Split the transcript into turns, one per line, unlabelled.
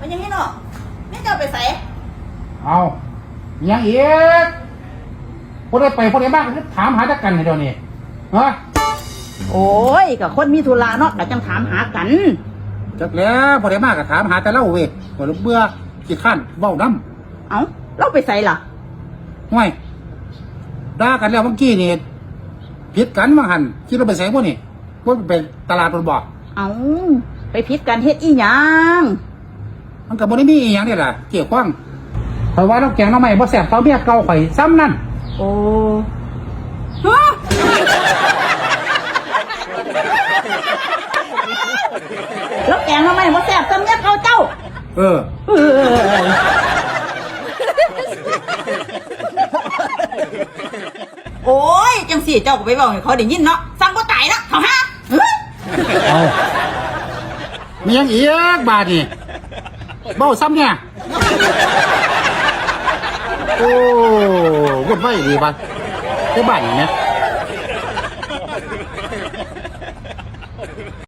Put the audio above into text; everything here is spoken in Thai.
มันยังไงเนาะนี่จะเอาไปใส่
เอายังอีกพอได้ไปพอได้มากก็ถามหาจักกันให้เดี๋ยวนี้ฮะ
โอ้ยกับคนมีธุระเนาะแต่จังถามหากัน
จักแล้วพอได้มากก็ถามหาแต่เล่าเว้ยพอเบื่อขี้ข้านเบ้าน้
เอ้าเราไปใส่ล่ะำ
ห่วยด่ากันแล้วเมื่อกี้นี่ผิดกันมาหันคิดว่าไปใส่พวกนี่ว่าไปตลาดบนบอก
เอ้าไปพิษกันเฮ็ดอีหยัง
มันกับบริมีอหย่างนี่แหละเกี่ยวข้องเพราะว่าน้ำแกงน้ำใหม่บ่แสบเท่าเมียเก่าข่อยซ้ำนั่น
โอ้ฮะแล้วแกงทำไมมาแซ่บจำเนี้ยเขาเจ้า
เออ
เอ้ยโอ้ย จังสี่เจ้าก็ไปบอกให้เขาได้ยินเนาะสั่งก็ตายเนาะเขาฮะเฮ้ย
เอามีหยังอีกบาทนี่ เบ้าซ้ำเนี่ย โอ้กดไม่ดีบ้านได้บ้านเนี่ย